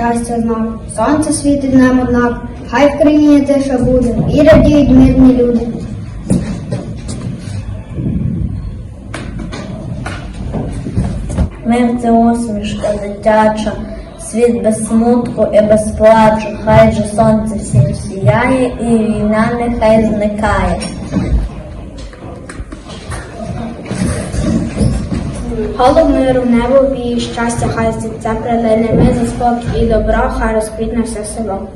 щастя знак, сонце світить нам однак, хай в країні тиша буде, і радіють мирні люди. Мир це усмішка дитяча, світ без смутку і без плачу, хай же сонце всім сіяє, і війна нехай зникає. Голуб миру, небо віє, щастя, хай серця прилине, ми за спокій і добро, хай розквітне все село.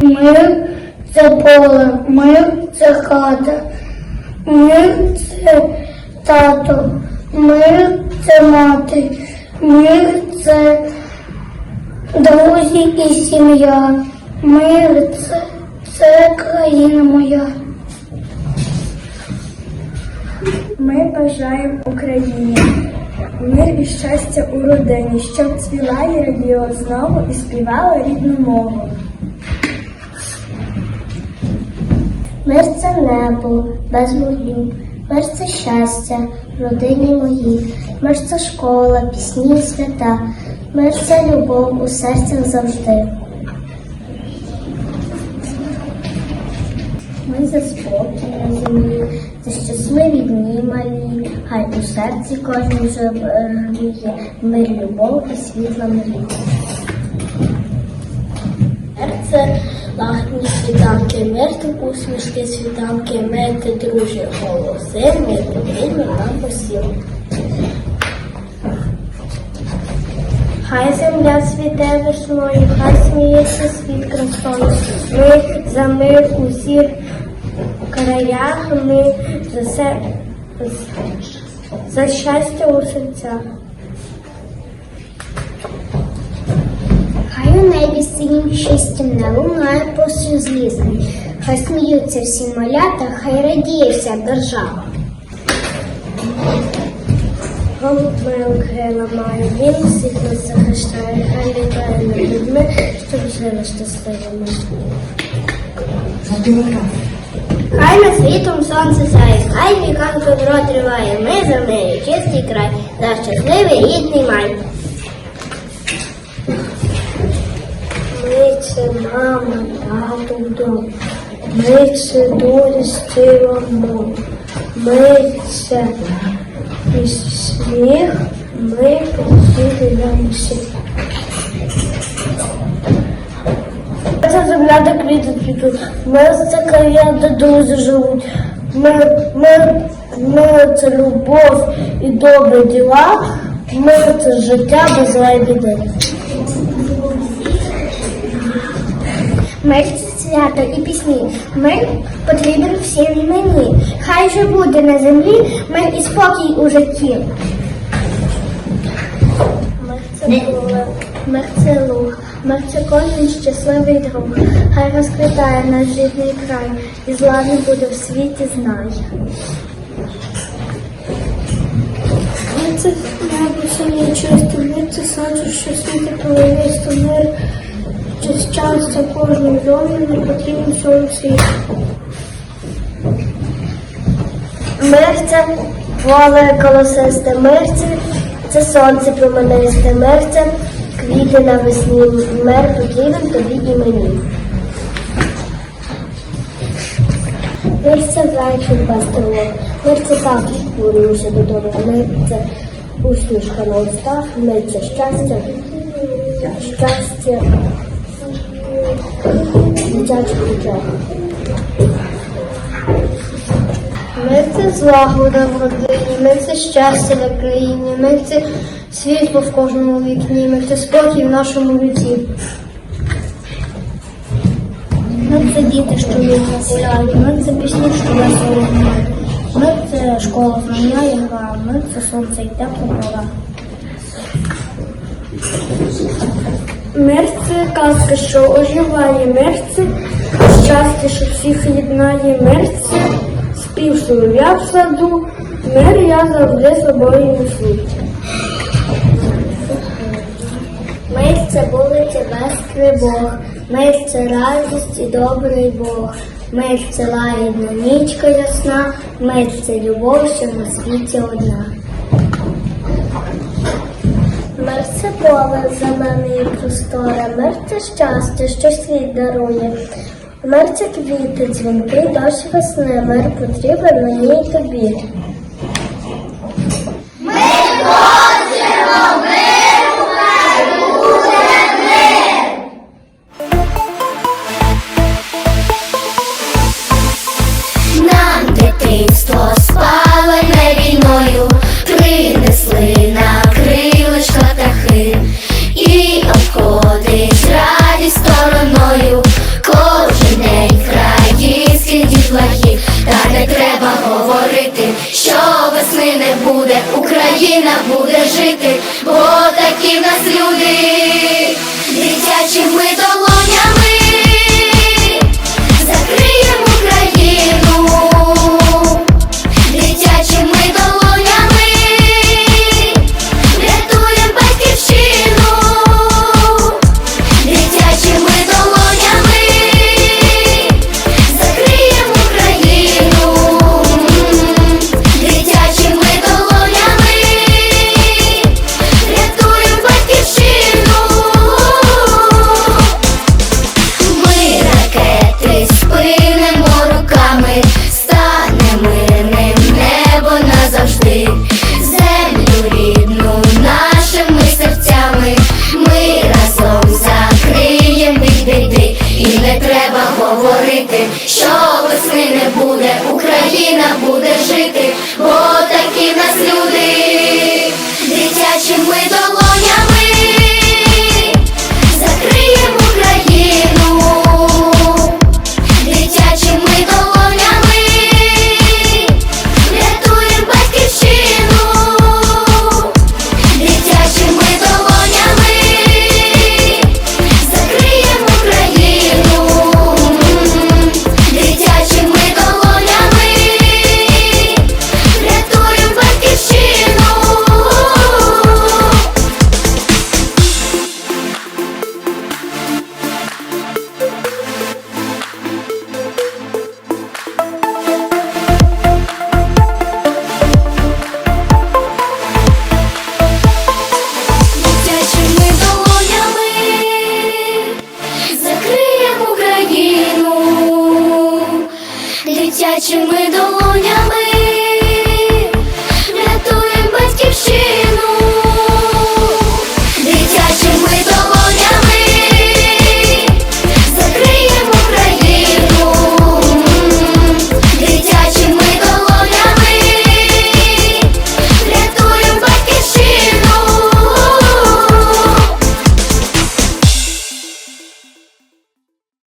Мир це поле, мир це хата, мир це тато, мир це мати, мир це друзі і сім'я, мир це, це країна моя. Ми бажаємо Україні мир і щастя у родині, щоб цвіла і раділа знову і співала рідну мову. Мир це небо без вогню, мир це щастя в родині моїй, мир це школа, пісні і свята, мир це любов у серцях завжди. Ми за спокій землі, за щасливі дні малі, хай у серці кожен живе, мир, любов і світла мрії. Мир це лагідні світанки, мир усмішки світанки, мир це дружі голоси, мир потрібно нам посіл. Хай земля цвіте весною, хай сміється світ красою. Ми за мир у всіх краях, ми за, се... за щастя у серцях. Хай у небі синім щастям не лунає постріл злісний. Хай сміються всі малята, хай радіє вся держава. Голуб має, він всіх нас захищає, хай літає над людьми, щоб жили щасливими. Хай над світом сонце сяє, хай вікам добро триває. Ми за мир, чистий край, за щасливий рідний май. Ми це мама, тато вдома. Ми це доля щира мова. Ми це і сміх, ми посіли нам усі. Це земля, де квіти цвітуть. Ми це країна, де друзі живуть. Ми, ми, ми це любов і добрі діла. Ми це життя без зла і біди. Мир це свято і пісні. Мир потрібен всім і мені. Хай же буде на землі мир і спокій у житті. Мир це мир це луг, мир це кожен щасливий друг. Хай розквітає наш рідний край, і зла не буде в світі знай. Це небо синє чисте, мир це сонце, що світить половисто, мир чи щастя кожній домі не потрібно всьому світу. Мир це поле колосисте, мир це, це сонце променисте, мир це квіти навесні, мир потрібен тобі і мені. Мир це вечір без тривог, мир це повернувся додому, мир це усмішка на устах, мир щастя, щастя дитяче життя. Мир це злагода в родині, мир це щастя в країні, мир це світло в кожному вікні, мир це спокій в нашому житті. Мир це діти, що їх гуляють, мир це пісні, що весело грають. Мир це школа знання і гра, мир це сонце і тепло пора. Мир це казка, що оживає, мир це щастя, що всіх єднає, мир це співшу я в саду, мир я завжди собою несу. Мир це вулиця без тривог, мир це радість і добрий Бог, мир це лагідна нічка ясна, мир це любов, що на світі одна. Мир це поле зеленої простора, мир це щастя, що світ дарує. Мерцю квіти, дзвінки, дощ весни, мир потрібен мені і тобі. থেকে সব гарячими долонями.